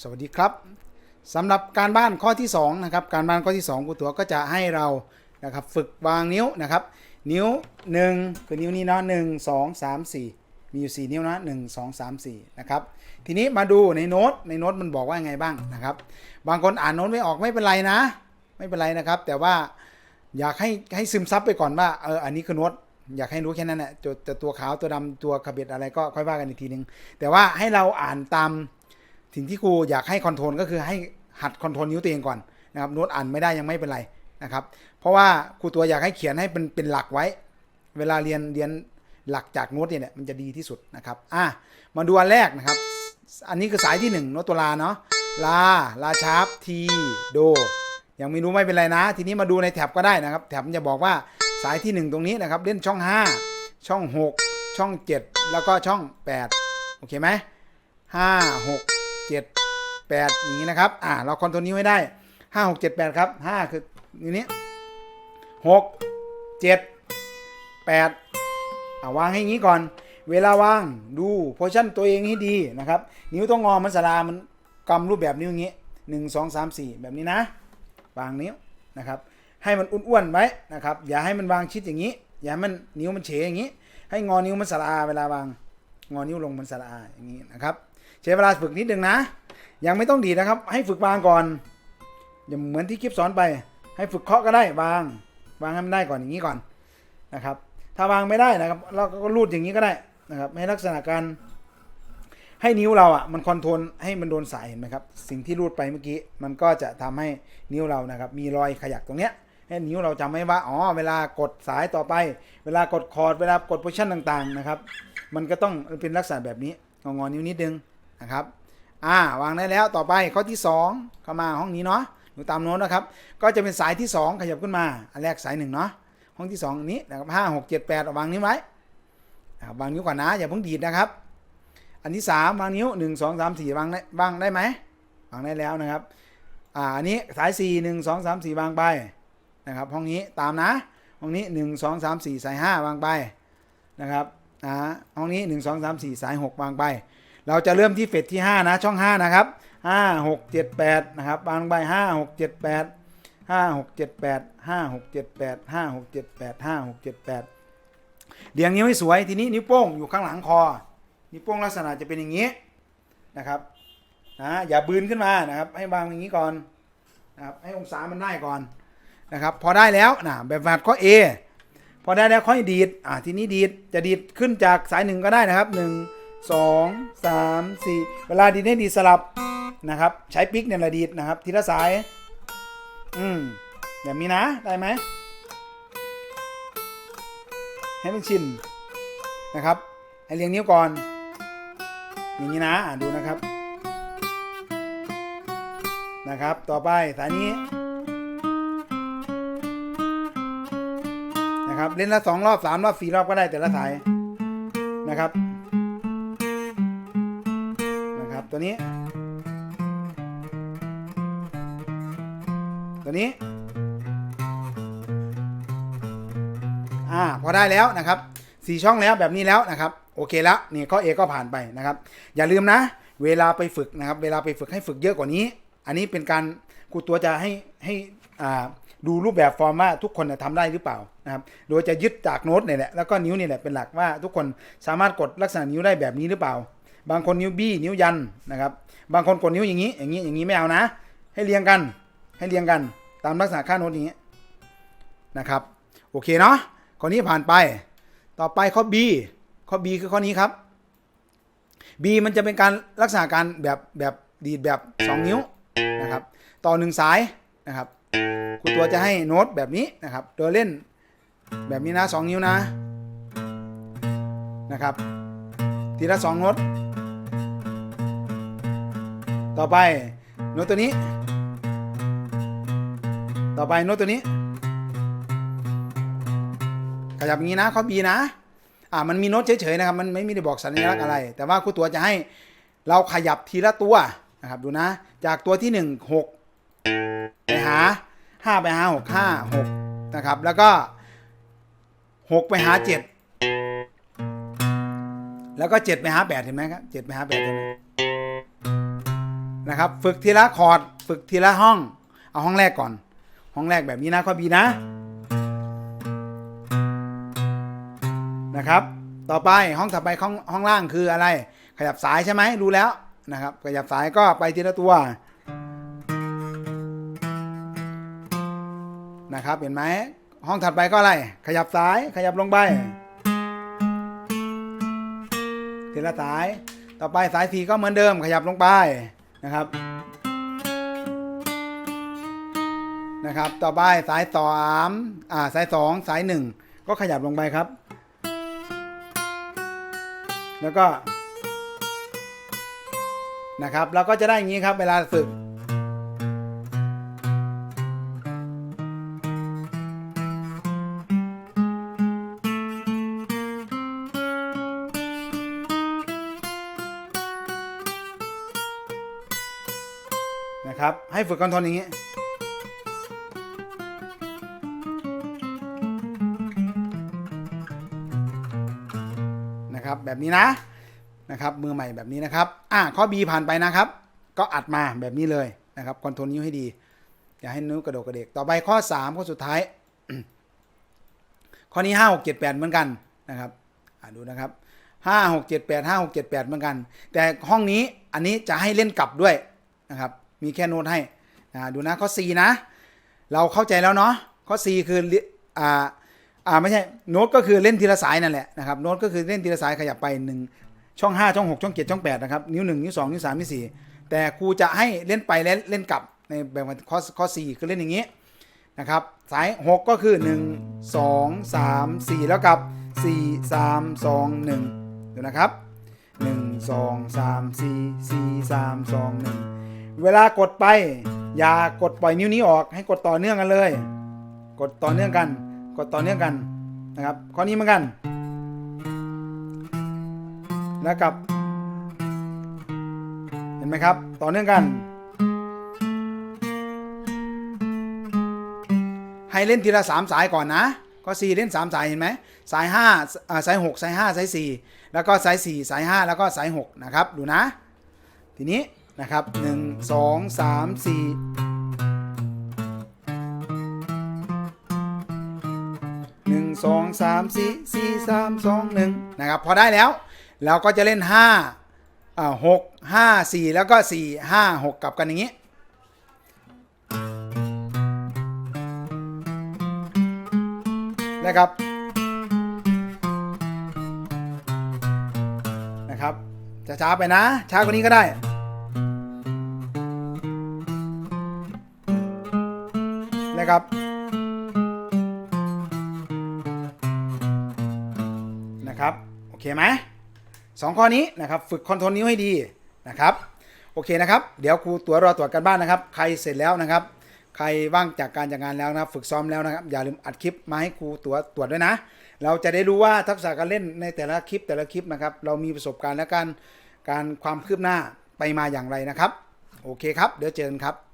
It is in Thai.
สวัสดีครับสำหรับการบ้านข้อที่2นะครับการบ้านข้อที่2ครูตัวก็จะให้เรานะครับฝึกวางนิ้วนะครับ นิ้ว 1 คือนิ้วนี้เนาะหนึ่งสองสามสี่มีอยู่ 4 นิ้วนะหนึ่งสองสามสี่นะครับทีนี้มาดูในโน้ตในโน้ตมันบอกว่าไงบ้างนะครับ บางคนอ่านโน้ตไม่ออกไม่เป็นไรนะ ไม่เป็นไรนะครับ แต่ว่าอยากให้ให้ซึมซับไปก่อนว่าเอออันนี้คือโน้ตอยากให้รู้แค่นั้นแหละตัวแต่ตัวขาวตัวดำตัวขบเบ็ดอะไรก็ค่อยว่ากันอีกทีนึง แต่ว่าให้เราอ่านตาม สิ่งที่ครูอยากให้คอนโทรลก็คือให้หัดคอนโทรลนิ้วตัวเองก่อนนะครับโน้ตอ่านไม่ได้ยังไม่เป็นไรนะครับ เพราะว่าครูตัวอยากให้เขียนให้เป็นเป็นหลักไว้ เวลาเรียนเรียนหลักจากโน้ตเนี่ยมันจะดีที่สุดนะครับอะมาดูอันแรกนะครับ อันนี้คือสายที่1โน้ตตัวลาเนาะลาลาชาร์ปทีโดยังไม่รู้ไม่เป็นไรนะ ทีนี้มาดูในแท็บก็ได้นะครับแท็บมันจะบอกว่าสายที่ 1 ตรงนี้นะครับ เล่นช่อง 5 ช่อง 6 ช่อง 7 แล้วก็ช่อง 8 โอเคไหมห้าหก เจ็ดแปดอย่างนี้นะครับ อ่า เราคอนโทรลนิ้วให้ได้ห้าหกเจ็ดแปดครับห้าคืออย่างนี้หกเจ็ดแปดอ่าวางให้อย่างนี้ก่อน เวลาวางดูโพชั่นตัวเองให้ดีนะครับ นิ้วต้องงอมันสลามันกำรูปแบบนิ้วอย่างนี้หนึ่งสองสามสี่แบบนี้นะ วางนิ้วนะครับ ให้มันอ้วนๆไว้นะครับ อย่าให้มันวางชิดอย่างนี้ อย่าให้มันนิ้วมันเฉยอย่างนี้ ให้งอนิ้วมันสลาเวลาวางงอนิ้วลงมันสลาอย่างนี้นะครับ ช้เวลาฝึกนิดนึงนะ ยังไม่ต้องดีนะครับ ให้ฝึกวางก่อนอย่าเหมือนที่คลิปสอนไป ให้ฝึกเคาะก็ได้วาง วางให้มันได้ก่อนอย่างนี้ก่อนนะครับ ถ้าวางไม่ได้นะครับ เราก็รูดอย่างนี้ก็ได้นะครับ ให้ลักษณะการให้นิ้วเราอะมันคอนโทรลให้มันโดนสายเห็นไหมครับ สิ่งที่รูดไปเมื่อกี้มันก็จะทำให้นิ้วเรานะครับ มีรอยขยักตรงเนี้ยให้นิ้วเราจำไว้ว่าอ๋อเวลากดสายต่อไป เวลากดคอร์ดเวลากดโพชั่นต่างๆนะครับ มันก็ต้องเป็นลักษณะแบบนี้งองอนิ้วนิดนึง นะครับอ่าวางได้แล้วต่อไปข้อที่ 2 เข้ามาห้องนี้เนาะดูตามโน้ตนะครับ ก็จะเป็นสายที่ 2 ขยับขึ้นมา อันแรกสายหนึ่งเนาะห้องที่ 2 นี้นะครับห้าหกเจ็ดแปดวางนิ้วไว้วางนิ้วก่อนนะอย่าเพิ่งดีดนะครับ อันที่ 3 วางนิ้ว 1 2 3 4วางได้วางได้ไหมวางได้แล้วนะครับอ่าอันนี้สาย 4 1 2 3 4 วางไปนะครับห้องนี้ตามนะห้องนี้ 1 2 3 4 สาย 5 วางไปนะครับอ่าห้องนี้ 1 2 3 4 สาย 6 วางไป เราจะเริ่มที่เฟสที่ 5 นะช่อง 5 นะครับ 5 6 7 8 นะครับวางไป 5 6 7 8 5 6 7 8 5 6 7 8 5 6 7 8 5 6 7 8 เรียงนิ้วให้สวยทีนี้นิ้วโป้งอยู่ข้างหลังคอ นิ้วโป้งลักษณะจะเป็นอย่างนี้นะครับนะอย่าบืนขึ้นมานะครับ ให้วางอย่างนี้ก่อนนะครับให้องศามันได้ก่อนนะครับ พอได้แล้วนะแบบวัดข้อ A พอได้แล้วค่อยดีดอ่าทีนี้ดีดจะดีดขึ้นจากสายหนึ่งก็ได้นะครับหนึ่ง สองสามสี่เวลาดีดให้ดีสลับนะครับ ใช้ปิกเนี่ยละดีดนะครับทีละสาย อืมแบบนี้นะ ได้ไหมให้มันชินนะครับ ให้เรียงนิ้วก่อน อย่างนี้นะอ่าดูนะครับนะครับ ต่อไปสายนี้นะครับเล่นละสองรอบสามรอบสี่รอบก็ได้แต่ละสายนะครับ ตัวนี้ ตัวนี้ อ่า พอได้แล้วนะครับสี่ช่องแล้วแบบนี้แล้วนะครับ โอเคแล้วนี่ข้อ A ก็ผ่านไปนะครับ อย่าลืมนะ เวลาไปฝึกนะครับ เวลาไปฝึกให้ฝึกเยอะกว่านี้ อันนี้เป็นการครูตัวจะให้ให้อ่าดูรูปแบบฟอร์มว่าทุกคนเนี่ยทำได้หรือเปล่านะครับ โดยจะยึดจากโน้ตเนี่ยแหละแล้วก็นิ้วเนี่ยแหละเป็นหลักว่าทุกคนสามารถกดลักษณะนิ้วได้แบบนี้หรือเปล่า บางคนนิ้วบี้นิ้วยันนะครับ บางคนกดนิ้วอย่างนี้ อย่างนี้ อย่างนี้ไม่เอานะ ให้เรียงกัน ให้เรียงกัน ตามลักษณะค่าโน้ตอย่างนี้นะครับ โอเคเนาะ ข้อนี้ผ่านไป ต่อไปข้อ B ข้อ B คือข้อนี้ครับ B มันจะเป็นการลักษณะการแบบแบบดีดแบบ 2 นิ้วนะครับ ต่อหนึ่งสายนะครับครูตัวจะให้โน้ตแบบนี้นะครับ โดยเล่นแบบนี้นะ 2 นิ้วนะนะครับ ทีละ2โน้ต ต่อไปโน้ตตัวนี้ ต่อไปโน้ตตัวนี้ ขยับอย่างนี้นะข้อ B นะ อ่ามันมีโน้ตเฉยๆนะครับ มันไม่มีได้บอกสัญลักษณ์อะไร แต่ว่าครูตัวจะให้เราขยับทีละตัวนะครับดูนะ จากตัวที่ 1 6 ไปหา 5 ไปหา 6 5 6 นะครับ แล้วก็ 6 ไปหา 7 แล้วก็ 7 ไปหา 8 เห็นไหมครับ 7 ไปหา8เห็นไหม นะครับ ฝึกทีละคอร์ด ฝึกทีละห้อง เอาห้องแรกก่อน ห้องแรกแบบนี้นะข้อบีนะ นะครับ ต่อไปห้องถัดไปห้องห้องล่างคืออะไร ขยับสายใช่ไหมรู้แล้วนะครับ ขยับสายก็ไปทีละตัว นะครับ เห็นไหมห้องถัดไปก็อะไร ขยับซ้าย ขยับลงไปทีละสาย ต่อไปสายสีก็เหมือนเดิม ขยับลงไป นะครับนะครับ ต่อไปสายสามอ่าสายสองสายหนึ่งก็ขยับลงไปครับ แล้วก็นะครับเราก็จะได้อย่างนี้ครับเวลาฝึก นะครับ ให้ฝึกคอนโทรลอย่างนี้นะครับแบบนี้นะนะครับมือใหม่แบบนี้นะครับอ่าข้อ B ผ่านไปนะครับ ก็อัดมาแบบนี้เลยนะครับคอนโทรลนิ้วให้ดี อย่าให้นิ้วกระโดดกระเดกต่อไปข้อ 3 ข้อสุดท้าย ข้อนี้ 5 6 7 8 เหมือนกันนะครับอ่าดูนะครับ 5 6 7 8 5 6 7 8 เหมือนกัน แต่ห้องนี้อันนี้จะให้เล่นกลับด้วยนะครับ มีแค่โน้ตให้อ่าดูนะข้อ4นะ เราเข้าใจแล้วเนาะข้อ4คืออ่าอ่าไม่ใช่โน้ตก็คือเล่นทีละสายนั่นแหละนะครับโน้ตก็คือเล่นทีละสายขยับไปหนึ่งช่อง 5 ช่อง 6 ช่อง 7 ช่อง8นะครับนิ้ว 1 นิ้ว 2 นิ้ว 3 นิ้ว 4 แต่ครูจะให้เล่นไปและเล่นกลับในแบบข้อข้อ 4 คือเล่นอย่างนี้นะครับสาย 6 ก็คือ 1 2 3 4 แล้วกับ 4 3 2 1ดูนะครับ 1 2 3 4 4 3 2 1 เวลากดไป อย่ากดปล่อยนิ้วนี้ออก ให้กดต่อเนื่องกันเลย กดต่อเนื่องกัน กดต่อเนื่องกันนะครับข้อนี้เหมือนกันแล้วกับ เห็นไหมครับ ต่อเนื่องกัน ให้เล่นทีละสามสายก่อนนะ ก็สี่เล่นสามสายเห็นไหมสายห้าอ่าสายหกสายห้าสายสี่แล้วก็สายสี่สายห้าแล้วก็สายหกนะครับ ดูนะ ทีนี้ นะครับหนึ่งสองสามสี่หนึ่งสองสามสี่สี่สามสองหนึ่งนะครับพอได้แล้วเราก็จะเล่นห้าอ่าหกห้าสี่แล้วก็สี่ห้าหกกลับกันอย่างนี้นะครับนะครับจะช้าไปนะ ช้ากว่านี้ก็ได้ นะครับ นะครับ โอเคไหมสองข้อนี้นะครับ ฝึกคอนโทรลนิ้วให้ดีนะครับ โอเคนะครับ เดี๋ยวครูตัวรอตรวจกันบ้านนะครับ ใครเสร็จแล้วนะครับ ใครว่างจากการจากงานแล้วนะครับ ฝึกซ้อมแล้วนะครับ อย่าลืมอัดคลิปมาให้ครูตัวตรวจด้วยนะ เราจะได้รู้ว่าทักษะการเล่นในแต่ละคลิปแต่ละคลิปนะครับ เรามีประสบการณ์และการการความคืบหน้าไปมาอย่างไรนะครับ โอเคครับ เดี๋ยวเจอกันครับ